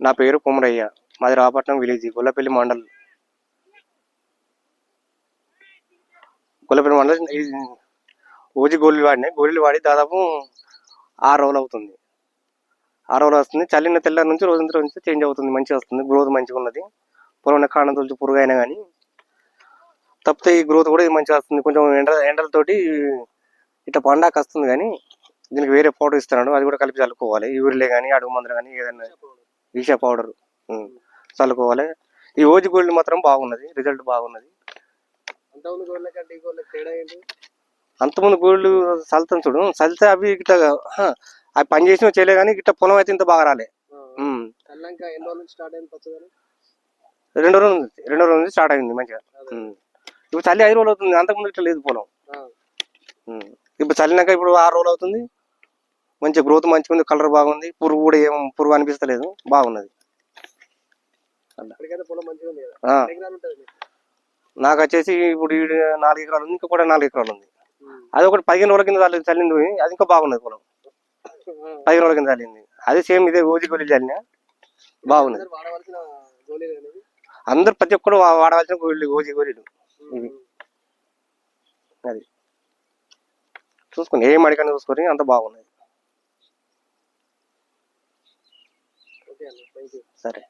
నా పేరు కుమరయ్య మాది రాపట్నం విలేజ్ గొల్లపల్లి మండల్. గొల్లపల్లి మండల్ ఇది ఓజీ గోళీలు వాడినాయి. గోళీలు వాడి దాదాపు ఆరు రోజులు అవుతుంది. ఆరు రోజులు వస్తుంది. చల్లిన తెల్లారి నుంచి రోజు నుంచి చేంజ్ అవుతుంది. మంచిగా వస్తుంది. గ్రోత్ మంచిగా ఉన్నది. పొలం కాండం తొలిచి పురుగు అయినా కానీ తప్పితే ఈ గ్రోత్ కూడా ఇది మంచిగా వస్తుంది. కొంచెం ఎండ ఎండలతోటి ఇట్లా పండాక వస్తుంది కానీ దీనికి వేరే పౌడర్ ఇస్తున్నాడు. అది కూడా కలిపి చల్లుకోవాలి. యూరిలే కానీ అడుగు మందులు కానీ ఏదైనా. ఈషా పౌడర్. చల్లుకోవాలి. ఈ ఓజి గోల్డ్ మాత్రం బాగున్నది. రిజల్ట్ బాగున్నది. అంతకుముందు గోల్డ్ చల్లుతాం చూడు. చల్లితే అవి హ, అవి పని చేసిన చేయలే కానీ గిట్ట పొలం అయితే ఇంత బాగా రాలే. ఎన్ని రోజుల రెండో రోజు రెండో నుంచి స్టార్ట్ అయింది మంచిగా. ఇప్పుడు చల్లి ఐదు రోజులు అవుతుంది. అంతకుముందు ఇట్లా లేదు పొలం. ఇప్పుడు చల్లినాక ఇప్పుడు ఆరు రోజులు అవుతుంది. మంచి గ్రోత్ మంచిగా ఉంది కలర్ బాగుంది. పురుగు కూడా ఏం పురుగు అనిపిస్తలేదు. బాగున్నది? నాకు వచ్చేసి ఇప్పుడు నాలుగు ఎకరాలు ఉంది ఇంకా కూడా నాలుగు ఎకరాలు ఉంది. అది ఒకటి పదిహేను రోజుల కింద చల్లి- చల్లింది అది ఇంకా బాగున్నది పొలం. పదిహేను రోజుల కింద చల్లింది. అది సేమ్ ఇదే ఓజి గోళీ చల్లిన బాగున్నది. అందరూ గోళీలు ప్రతి ఒక్కరు వాడవలసిన గోళీలు ఓజి గోళీలు. అది. చూసుకుని ఏ మడికన్నా చూసుకొని అంత బాగున్నది. ఓకే థ్యాంక్ యూ సరే.